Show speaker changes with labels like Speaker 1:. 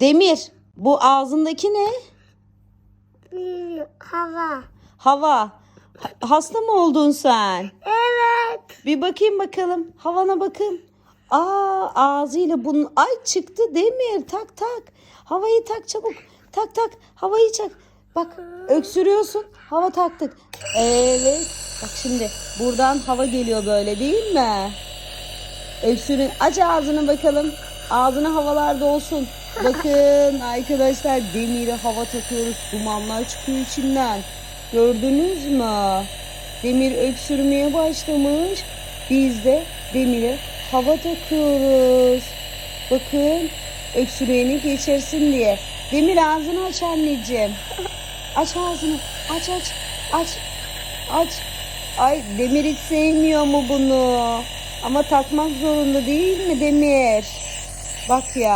Speaker 1: Demir bu ağzındaki ne?
Speaker 2: Bir hava.
Speaker 1: Hava. Ha- hasta mı oldun sen?
Speaker 2: Evet.
Speaker 1: Bir bakayım bakalım. Havana bakın. Aa ağzıyla bunun ay çıktı Demir. Tak tak. Havayı tak çabuk. Tak tak. Havayı çak. Bak öksürüyorsun. Hava taktık. Evet. Bak şimdi buradan hava geliyor böyle değil mi? Öksürün. Aç ağzını bakalım. Ağzına havalarda olsun. Bakın arkadaşlar demiri hava takıyoruz. Dumanlar çıkıyor içinden. Gördünüz mü? Demir öksürmeye başlamış. Biz de demire hava takıyoruz. Bakın öksürüğünü geçirsin diye. Demir ağzını aç anneciğim. Aç ağzını. Aç aç. Aç. Aç. Ay Demir hiç sevmiyor mu bunu? Ama takmak zorunda değil mi Demir? Bak ya.